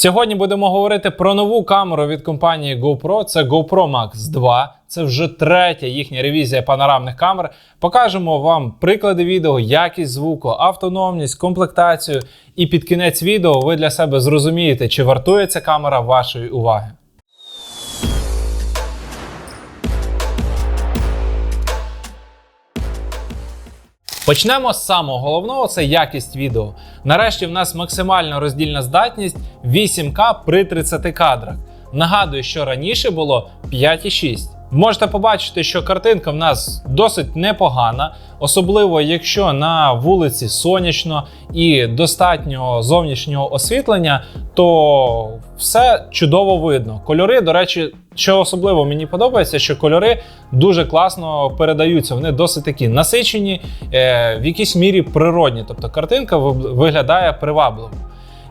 Сьогодні будемо говорити про нову камеру від компанії GoPro. Це GoPro Max 2. Це вже третя їхня ревізія панорамних камер. Покажемо вам приклади відео, якість звуку, автономність, комплектацію. І під кінець відео ви для себе зрозумієте, чи вартує ця камера вашої уваги. Почнемо з самого головного це якість відео. Нарешті в нас максимальна роздільна здатність 8К при 30 кадрах. Нагадую, що раніше було 5,6. Можете побачити, що картинка в нас досить непогана, особливо якщо на вулиці сонячно і достатньо зовнішнього освітлення, то все чудово видно. Кольори, до речі, що особливо мені подобається, що кольори дуже класно передаються. Вони досить такі насичені, е, в якійсь мірі природні. Тобто картинка виглядає привабливо.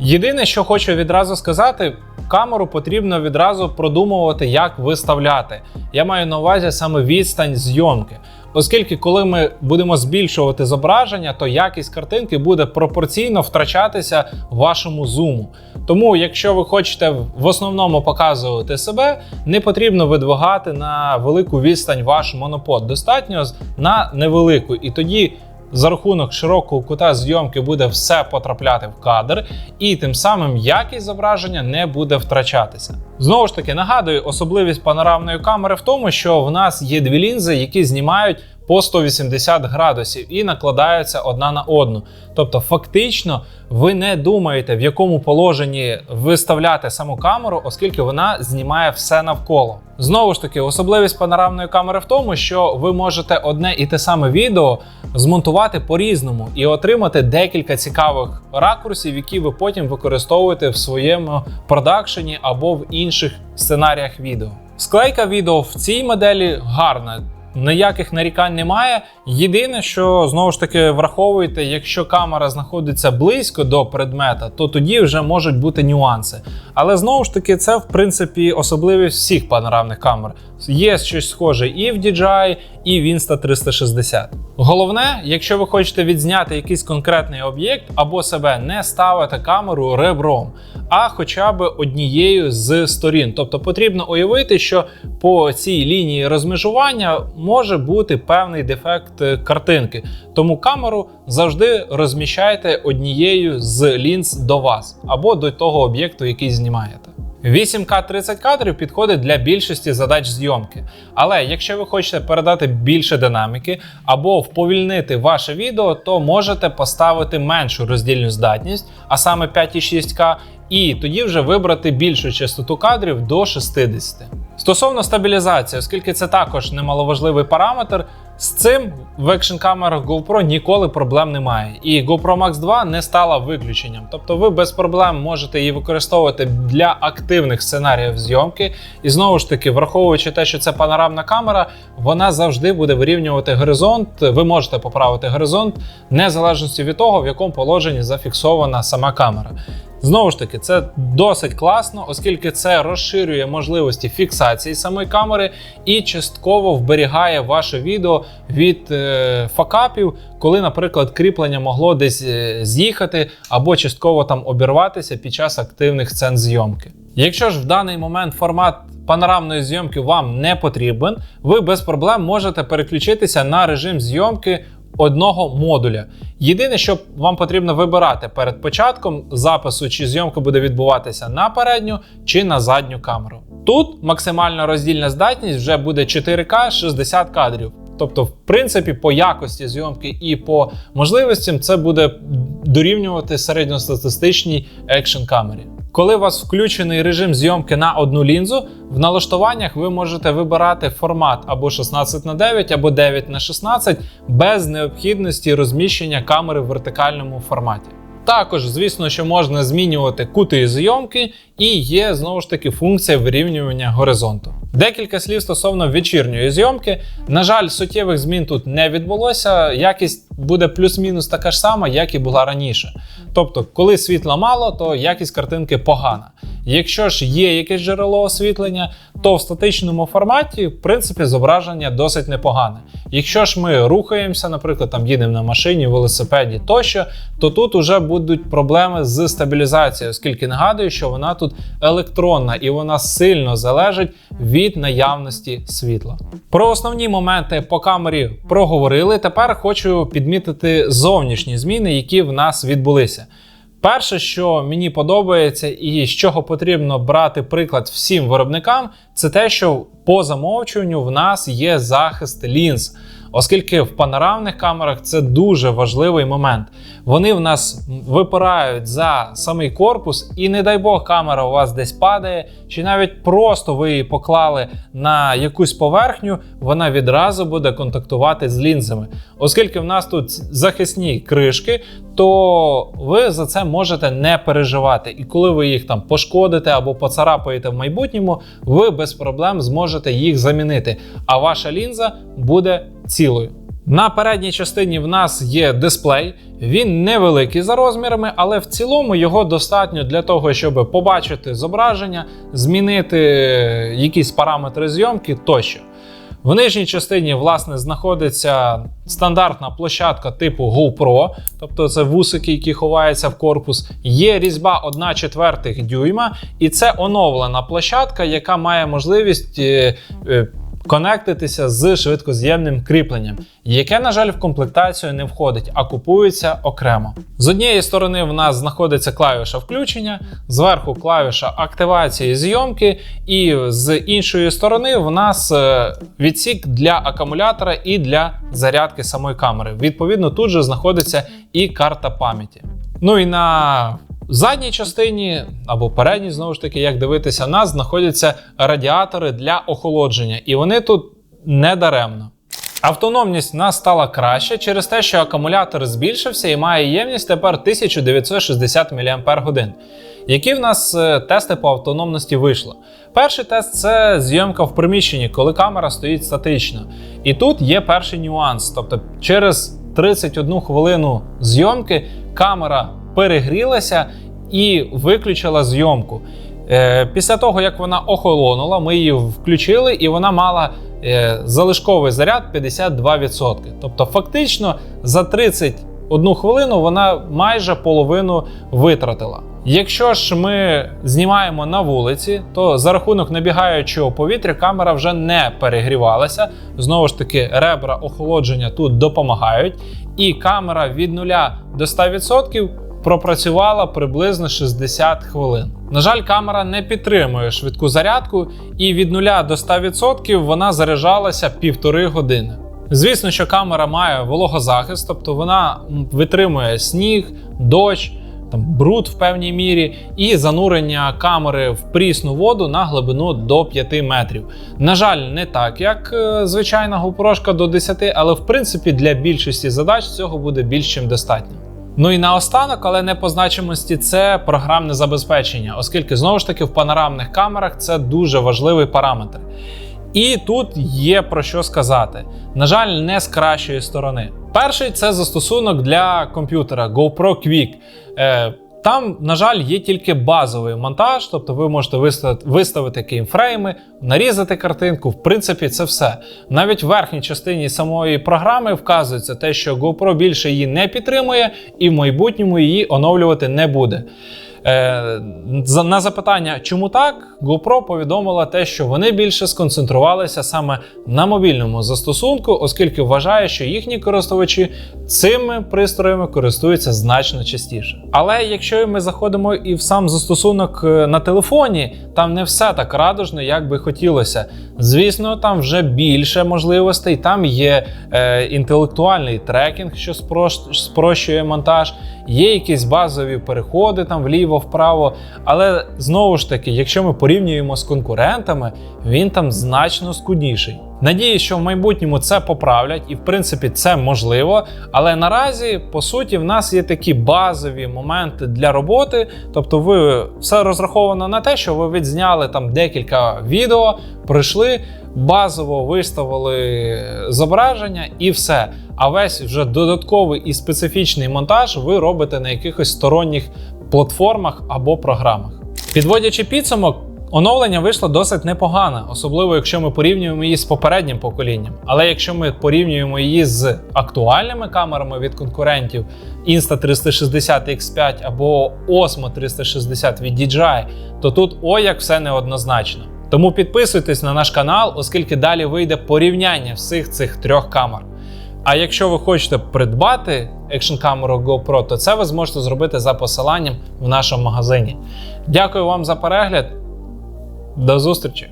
Єдине, що хочу відразу сказати, камеру потрібно відразу продумувати, як виставляти. Я маю на увазі саме відстань зйомки. Оскільки, коли ми будемо збільшувати зображення, то якість картинки буде пропорційно втрачатися вашому зуму. Тому, якщо ви хочете в основному показувати себе, не потрібно видвигати на велику відстань ваш монопод. Достатньо на невелику. І тоді за рахунок широкого кута зйомки буде все потрапляти в кадр, і тим самим якість зображення не буде втрачатися. Знову ж таки, нагадую, особливість панорамної камери в тому, що в нас є дві лінзи, які знімають по 180 градусів і накладаються одна на одну. Тобто, фактично, ви не думаєте, в якому положенні виставляти саму камеру, оскільки вона знімає все навколо. Знову ж таки, особливість панорамної камери в тому, що ви можете одне і те саме відео змонтувати по-різному і отримати декілька цікавих ракурсів, які ви потім використовуєте в своєму продакшені або в інших сценаріях відео. Склейка відео в цій моделі гарна. Ніяких нарікань немає. Єдине, що знову ж таки враховуйте, якщо камера знаходиться близько до предмета, то тоді вже можуть бути нюанси. Але знову ж таки, це в принципі особливість всіх панорамних камер. Є щось схоже і в DJI, і в Insta360. Головне, якщо ви хочете відзняти якийсь конкретний об'єкт або себе не ставити камеру ребром, а хоча б однією з сторін. Тобто потрібно уявити, що по цій лінії розмежування може бути певний дефект е, картинки. Тому камеру завжди розміщайте однією з лінз до вас або до того об'єкту, який знімаєте. 8К 30 кадрів підходить для більшості задач зйомки. Але якщо ви хочете передати більше динаміки або вповільнити ваше відео, то можете поставити меншу роздільну здатність, а саме 5,6К, і тоді вже вибрати більшу частоту кадрів до 60. Стосовно стабілізації, оскільки це також немаловажливий параметр, з цим в екшн камерах GoPro ніколи проблем немає. І GoPro Max 2 не стала виключенням. Тобто ви без проблем можете її використовувати для активних сценаріїв зйомки. І знову ж таки, враховуючи те, що це панорамна камера, вона завжди буде вирівнювати горизонт. Ви можете поправити горизонт незалежності від того, в якому положенні зафіксована сама камера. Знову ж таки, це досить класно, оскільки це розширює можливості фіксації самої камери і частково вберігає ваше відео від е, факапів, коли, наприклад, кріплення могло десь е, з'їхати або частково там обірватися під час активних сцен зйомки. Якщо ж в даний момент формат панорамної зйомки вам не потрібен, ви без проблем можете переключитися на режим зйомки одного модуля. Єдине, що вам потрібно вибирати перед початком запису, чи зйомка буде відбуватися на передню чи на задню камеру. Тут максимальна роздільна здатність вже буде 4К 60 кадрів. Тобто, в принципі, по якості зйомки і по можливостям це буде дорівнювати середньостатистичній екшн камері. Коли у вас включений режим зйомки на одну лінзу, в налаштуваннях ви можете вибирати формат або 16 на 9 або 9 на 16 без необхідності розміщення камери в вертикальному форматі. Також, звісно, що можна змінювати кути зйомки, і є знову ж таки функція вирівнювання горизонту. Декілька слів стосовно вечірньої зйомки. На жаль, суттєвих змін тут не відбулося. Якість буде плюс-мінус така ж сама, як і була раніше. Тобто, коли світла мало, то якість картинки погана. Якщо ж є якесь джерело освітлення, то в статичному форматі, в принципі, зображення досить непогане. Якщо ж ми рухаємося, наприклад, там їдемо на машині, велосипеді тощо, то тут вже будуть проблеми з стабілізацією, оскільки нагадую, що вона тут електронна і вона сильно залежить від наявності світла. Про основні моменти по камері проговорили. Тепер хочу підмітити зовнішні зміни, які в нас відбулися. Перше, що мені подобається, і з чого потрібно брати приклад всім виробникам, це те, що по замовчуванню в нас є захист лінз. Оскільки в панорамних камерах це дуже важливий момент. Вони в нас випирають за самий корпус, і не дай Бог, камера у вас десь падає, чи навіть просто ви її поклали на якусь поверхню, вона відразу буде контактувати з лінзами. Оскільки в нас тут захисні кришки, то ви за це можете не переживати. І коли ви їх там пошкодите або поцарапаєте в майбутньому, ви без проблем зможете їх замінити. А ваша лінза буде цілою. На передній частині в нас є дисплей. Він невеликий за розмірами, але в цілому його достатньо для того, щоб побачити зображення, змінити якісь параметри зйомки тощо. В нижній частині, власне, знаходиться стандартна площадка типу GoPro, тобто це вусики, які ховаються в корпус. Є різьба 1 четвертих дюйма, і це оновлена площадка, яка має можливість. Конектитися з швидкоз'ємним кріпленням, яке, на жаль, в комплектацію не входить, а купується окремо. З однієї сторони в нас знаходиться клавіша включення, зверху клавіша активації зйомки, і з іншої сторони в нас е, відсік для акумулятора і для зарядки самої камери. Відповідно, тут же знаходиться і карта пам'яті. Ну і на в задній частині або передній, знову ж таки, як дивитися, нас знаходяться радіатори для охолодження, і вони тут не даремно. Автономність в нас стала краще через те, що акумулятор збільшився і має ємність тепер 1960 мАч. Які в нас е, тести по автономності вийшли? Перший тест це зйомка в приміщенні, коли камера стоїть статично. І тут є перший нюанс. Тобто, через 31 хвилину зйомки камера перегрілася і виключила зйомку. Е, Після того, як вона охолонула, ми її включили, і вона мала е, залишковий заряд 52%. Тобто, фактично, за 31 хвилину вона майже половину витратила. Якщо ж ми знімаємо на вулиці, то за рахунок набігаючого повітря камера вже не перегрівалася. Знову ж таки, ребра охолодження тут допомагають, і камера від 0 до 100% пропрацювала приблизно 60 хвилин. На жаль, камера не підтримує швидку зарядку, і від 0 до 100% вона заряджалася півтори години. Звісно, що камера має вологозахист, тобто вона витримує сніг, дощ, там бруд в певній мірі, і занурення камери в прісну воду на глибину до 5 метрів. На жаль, не так, як е, звичайна GoPro до 10, але в принципі для більшості задач цього буде більш чим достатньо. Ну і наостанок, але не по значимості, це програмне забезпечення, оскільки знову ж таки в панорамних камерах це дуже важливий параметр. І тут є про що сказати. На жаль, не з кращої сторони. Перший це застосунок для комп'ютера GoPro Quick. Там, на жаль, є тільки базовий монтаж, тобто ви можете виставити, виставити кеймфрейми, нарізати картинку. В принципі, це все. Навіть в верхній частині самої програми вказується те, що GoPro більше її не підтримує і в майбутньому її оновлювати не буде. Е, на запитання, чому так, GoPro повідомила те, що вони більше сконцентрувалися саме на мобільному застосунку, оскільки вважає, що їхні користувачі цими пристроями користуються значно частіше. Але якщо ми заходимо і в сам застосунок е, на телефоні, там не все так радужно, як би хотілося. Звісно, там вже більше можливостей. Там є е, інтелектуальний трекінг, що спрощує монтаж, є якісь базові переходи там вліво-вправо. Але знову ж таки, якщо ми порівнюємо з конкурентами, він там значно скудніший. Надіюсь, що в майбутньому це поправлять, і в принципі це можливо. Але наразі, по суті, в нас є такі базові моменти для роботи. Тобто, ви все розраховано на те, що ви відзняли там декілька відео, прийшли, базово виставили зображення і все. А весь вже додатковий і специфічний монтаж ви робите на якихось сторонніх платформах або програмах. Підводячи підсумок, оновлення вийшло досить непогано, особливо якщо ми порівнюємо її з попереднім поколінням. Але якщо ми порівнюємо її з актуальними камерами від конкурентів Insta360 X5 або Osmo 360 від DJI, то тут ой як все неоднозначно. Тому підписуйтесь на наш канал, оскільки далі вийде порівняння всіх цих трьох камер. А якщо ви хочете придбати екшн камеру GoPro, то це ви зможете зробити за посиланням в нашому магазині. Дякую вам за перегляд. До зустрічі!